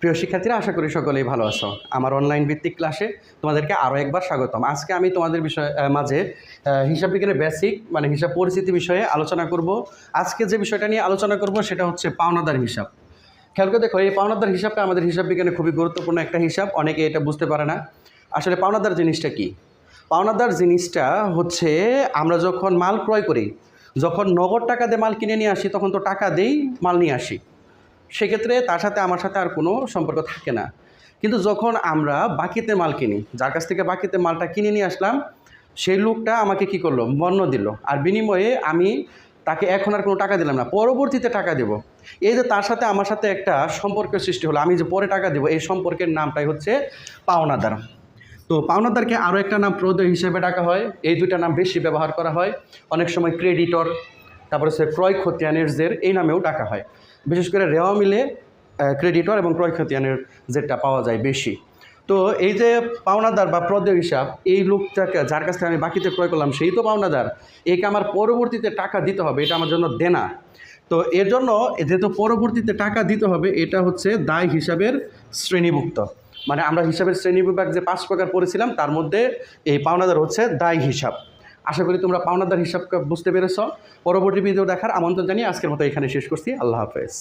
প্রিয় শিক্ষার্থীরা, আশা করি সকলেই ভালো আছো। আমার অনলাইন ভিত্তিক ক্লাসে তোমাদেরকে আরও একবার স্বাগতম। আজকে আমি তোমাদের বিষয় মাঝে হিসাব বিজ্ঞানের বেসিক মানে হিসাব পরিস্থিতি বিষয়ে আলোচনা করব। আজকে যে বিষয়টা নিয়ে আলোচনা করব সেটা হচ্ছে পাওনাদার হিসাব। খেয়াল করে দেখো, এই পাওনাদার হিসাবটা আমাদের হিসাব বিজ্ঞানে খুবই গুরুত্বপূর্ণ একটা হিসাব, অনেকে এটা বুঝতে পারে না। আসলে পাওনাদার জিনিসটা কি? পাওনাদার জিনিসটা হচ্ছে, আমরা যখন মাল ক্রয় করি, যখন নগদ টাকা দিয়ে মাল কিনে নিয়ে আসি, তখন তো টাকা দেই মাল নিয়ে আসি। সেক্ষেত্রে তার সাথে আমার সাথে আর কোনো সম্পর্ক থাকে না। কিন্তু যখন আমরা বাকিতে মাল কিনি, যার কাছ থেকে বাকিতে মালটা কিনে নিয়ে আসলাম, সেই লোকটা আমাকে কি করল? বন্য দিল। আর বিনিময়ে আমি তাকে এখন আর কোনো টাকা দিলাম না, পরবর্তীতে টাকা দেব। এই যে তার সাথে আমার সাথে একটা সম্পর্কের সৃষ্টি হলো, আমি যে পরে টাকা দেবো, এই সম্পর্কের নামটাই হচ্ছে পাওনাদার। তো পাওনাদারকে আরও একটা নাম প্রদয় হিসেবে ডাকা হয়। এই দুইটা নাম বেশি ব্যবহার করা হয়। অনেক সময় ক্রেডিটর তারপরে হচ্ছে ক্রয় খতিয়ানের এই নামেও ডাকা হয়। বিশেষ করে রেওয়া মিলে ক্রেডিটর এবং ক্রয় খতিয়ানের জেরটা পাওয়া যায় বেশি। তো এই যে পাওনাদার বা প্রদেয় হিসাব, এই লোকটাকে, যার কাছ থেকে আমি বাকিতে ক্রয় করলাম, সেই তো পাওনাদার। একে আমার পরবর্তীতে টাকা দিতে হবে, এটা আমার জন্য দেনা। তো এর জন্য যেহেতু পরবর্তীতে টাকা দিতে হবে, এটা হচ্ছে দায় হিসাবের শ্রেণীভুক্ত। মানে আমরা হিসাবের শ্রেণীবিভাগ যে পাঁচ প্রকার পড়েছিলাম, তার মধ্যে এই পাওনাদার হচ্ছে দায় হিসাব। আশা করি তোমরা পাওনাদার হিসাব বুঝতে পেরেছ। পরবর্তী ভিডিও দেখার আমন্ত্রণ জানিয়ে আজকের মতো এখানে শেষ করছি। আল্লাহ হাফেজ।